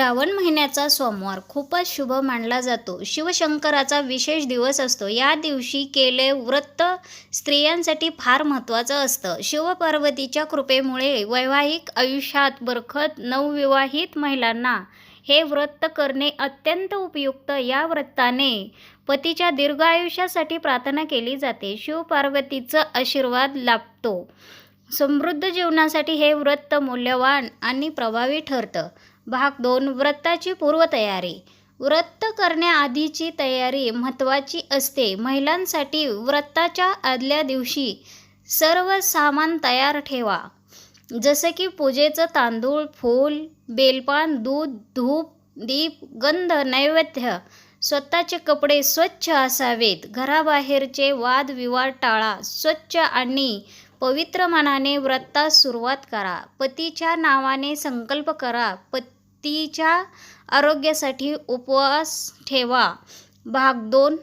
श्रावण महिन्याचा सोमवार खूपच शुभ मानला जातो. शिवशंकराचा विशेष दिवस असतो. या दिवशी केले व्रत स्त्रियांसाठी फार महत्त्वाचं असतं. शिवपार्वतीच्या कृपेमुळे वैवाहिक आयुष्यात बरखत नवविवाहित महिलांना हे व्रत करणे अत्यंत उपयुक्त. या व्रताने पतीच्या दीर्घ आयुष्यासाठी प्रार्थना केली जाते. शिवपार्वतीचा आशीर्वाद लाभतो. समृद्ध जीवनासाठी हे व्रत मूल्यवान आणि प्रभावी ठरतं. भाग दोन व्रताची पूर्वतयारी. व्रत करण्याआधीची तयारी महत्त्वाची असते. महिलांसाठी व्रताच्या आदल्या दिवशी सर्व सामान तयार ठेवा. जसं की पूजेचं तांदूळ फूल बेलपान दूध धूप दीप गंध नैवेद्य. स्वतःचे कपडे स्वच्छ असावेत. घराबाहेरचे वादविवाद टाळा. स्वच्छ आणि पवित्र मनाने व्रतास सुरुवात करा. पतीच्या नावाने संकल्प करा. पतीच्या आरोग्यासाठी उपवास ठेवा. भाग दोन.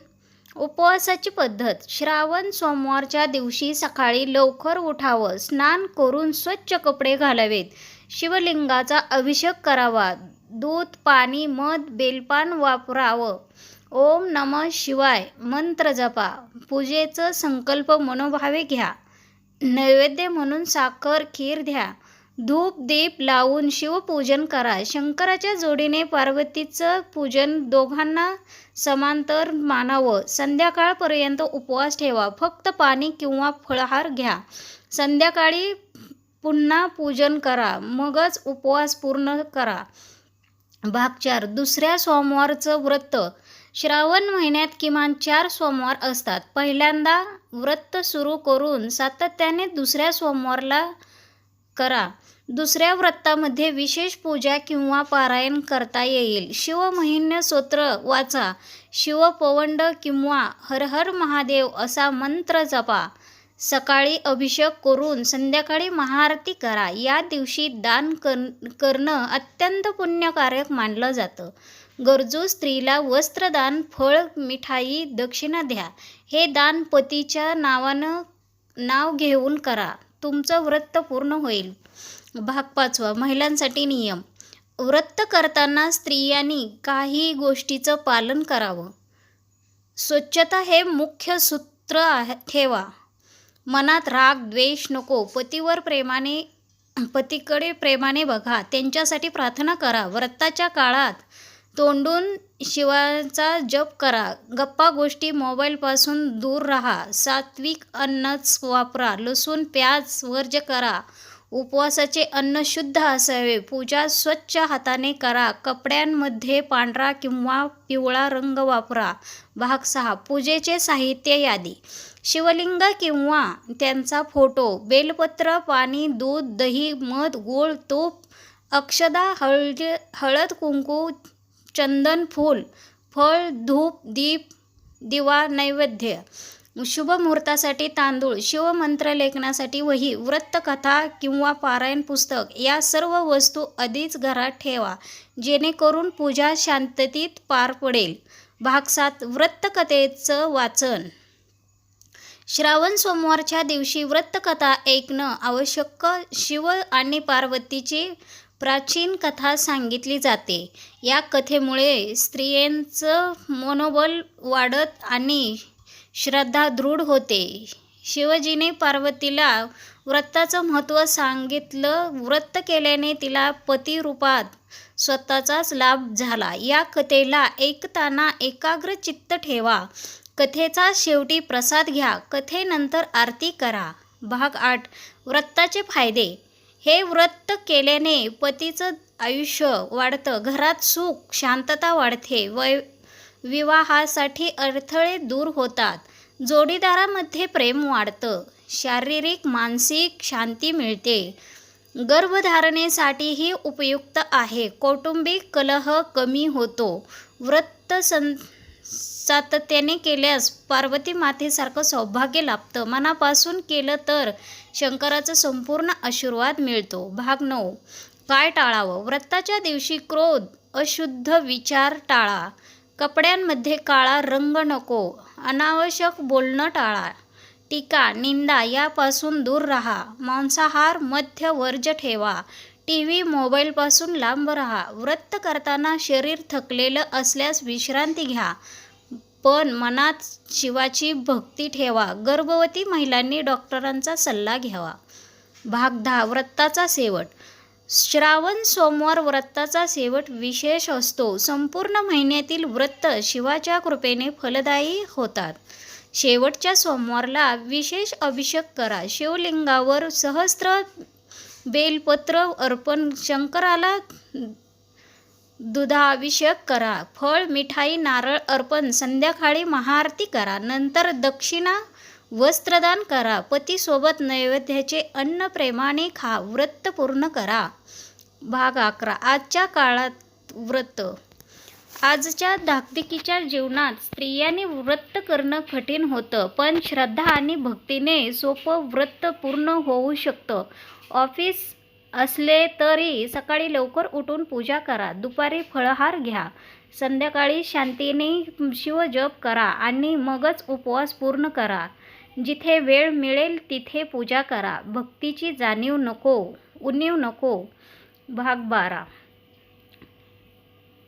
उपवासाची पद्धत. श्रावण सोमवारच्या दिवशी सकाळी लवकर उठावं. स्नान करून स्वच्छ कपडे घालावेत. शिवलिंगाचा अभिषेक करावा. दूध पाणी मध बेलपान वापरावं. ओम नम शिवाय मंत्र जपा. पूजेचं संकल्प मनोभावे घ्या. नैवेद्य म्हणून साखर खीर द्या. धूप दीप लावून शिवपूजन करा. शंकराच्या जोडीने पार्वतीचं पूजन दोघांना समांतर मानावं. संध्याकाळपर्यंत उपवास ठेवा. फक्त पाणी किंवा फळहार घ्या. संध्याकाळी पुन्हा पूजन करा. मगच उपवास पूर्ण करा. भाग चार दुसऱ्या सोमवारचं व्रत. श्रावण महिन्यात किमान चार सोमवार असतात. पहिल्यांदा व्रत सुरू करून सातत्याने दुसऱ्या सोमवारला करा. दुसऱ्या व्रतामध्ये विशेष पूजा किंवा पारायण करता येईल. शिवमहिन्य स्तोत्र वाचा. शिवपवंड किंवा हर हर महादेव असा मंत्र जपा. सकाळी अभिषेक करून संध्याकाळी महाआरती करा. या दिवशी दान कर करणं अत्यंत पुण्यकारक मानलं जातं. गरजू स्त्रीला वस्त्रदान फळ मिठाई दक्षिणा द्या. हे दान पतीच्या नावानं नाव घेऊन करा. तुमचं व्रत पूर्ण होईल. भाग पाचवा महिलांसाठी नियम. व्रत करताना स्त्रियांनी काही गोष्टीचं पालन करावं. स्वच्छता हे मुख्य सूत्र आहे ठेवा. मनात राग द्वेष नको. पतीवर प्रेमाने पतीकडे प्रेमाने बघा. त्यांच्यासाठी प्रार्थना करा. व्रताच्या काळात तोंडून शिवाचा जप करा. गप्पा गोष्टी मोबाईलपासून दूर राहा. सात्विक अन्नच वापरा. लसूण प्याज वर्ज करा. उपवासाचे अन्न शुद्ध असावे. पूजा स्वच्छ हाताने करा. कपड्यांमध्ये पांढरा किंवा पिवळा रंग वापरा. भाग सहा. पूजेचे साहित्य यादी. शिवलिंग किंवा त्यांचा फोटो. बेलपत्र पाणी दूध दही मध गोळ तूप अक्षदा हळद हळद कुंकू चंदन फूल फळ धूप दीप दिवा नैवेद्य. शुभ मुहूर्तासाठी तांदूळ शिवमंत्र लेखनासाठी वही वृत्तकथा किंवा पारायण पुस्तक या सर्व वस्तू आधीच घरात ठेवा. जेणेकरून पूजा शांततेत पार पडेल. भाग सात वृत्तकथेचं वाचन. श्रावण सोमवारच्या दिवशी वृत्तकथा ऐकणं आवश्यक. शिव आणि पार्वतीची प्राचीन कथा सांगितली जाते. या कथेमुळे स्त्रियांचं मनोबल वाढत आणि श्रद्धा दृढ होते. शिवजीने पार्वतीला व्रताचं महत्त्व सांगितलं. व्रत केल्याने तिला पतिरूपात स्वतःचाच लाभ झाला. या कथेला ऐकताना एकाग्र चित्त ठेवा. कथेचा शेवटी प्रसाद घ्या. कथेनंतर आरती करा. भाग आठ. व्रताचे फायदे. हे व्रत केल्याने पतीचं आयुष्य वाढतं घरात सुख शांतता वाढते वै विवाहासाठी अडथळे दूर होतात जोडीदारामध्ये प्रेम वाढतं शारीरिक मानसिक शांती मिळते. गर्भधारणेसाठीही उपयुक्त आहे. कौटुंबिक कलह कमी होतो. व्रत सं सातत्याने केल्यास पार्वती मातेसारखं सौभाग्य लाभतं. मनापासून केलं तर शंकराचा संपूर्ण आशीर्वाद मिळतो. भाग नऊ. काय टाळावं? व्रताच्या दिवशी क्रोध अशुद्ध विचार टाळा. कपड्यांमध्ये काळा रंग नको. अनावश्यक बोलणं टाळा. टीका निंदा यापासून दूर राहा. मांसाहार मध्य वर्ज ठेवा. टी व्ही मोबाईलपासून लांब राहा. व्रत करताना शरीर थकलेलं असल्यास विश्रांती घ्या. पण मनात शिवाची भक्ती ठेवा. गर्भवती महिलांनी डॉक्टरांचा सल्ला घ्यावा. भाग दहा व्रताचा शेवट. श्रावण सोमवार व्रताचा शेवट विशेष असतो. संपूर्ण महिन्यातील व्रत शिवाच्या कृपेने फलदायी होतात. शेवटच्या सोमवारला विशेष अभिषेक करा. शिवलिंगावर सहस्त्र बेलपत्र अर्पण शंकराला दुधाभिषेक करा. फळ मिठाई नारळ अर्पण. संध्याकाळी महाआरती करा. नंतर दक्षिणा वस्त्रदान करा. पतीसोबत नैवेद्याचे अन्न प्रेमाने खा. व्रत पूर्ण करा. भाग अकरा. आजच्या काळात व्रत. आजच्या धाकधिकीच्या जीवनात स्त्रियांनी व्रत करणं कठीण होतं पण श्रद्धा आणि भक्तीने सोपं व्रत पूर्ण होऊ शकतं. ऑफिस असले तरी सकाळी लवकर उठून पूजा करा. दुपारी फळहार घ्या. संध्याकाळी शांतीने शिवजप करा आणि मगच उपवास पूर्ण करा. जिथे वेळ मिळेल तिथे पूजा करा. भक्तीची जाणीव नको उणीव नको. भाग बारा.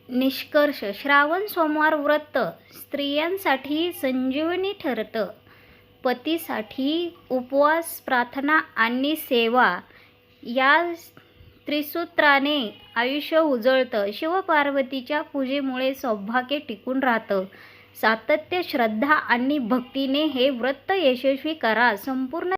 निष्कर्ष. श्रावण सोमवार व्रत. स्त्रियांसाठी संजीवनी ठरतं. पतीसाठी उपवास प्रार्थना आणि सेवा. या त्रिसूत्राने आयुष्य उजळतं. शिवपार्वतीच्या पूजेमुळे सौभाग्य टिकून राहतं. सातत्य श्रद्धा आणि भक्तीने हे व्रत यशस्वी करा. संपूर्ण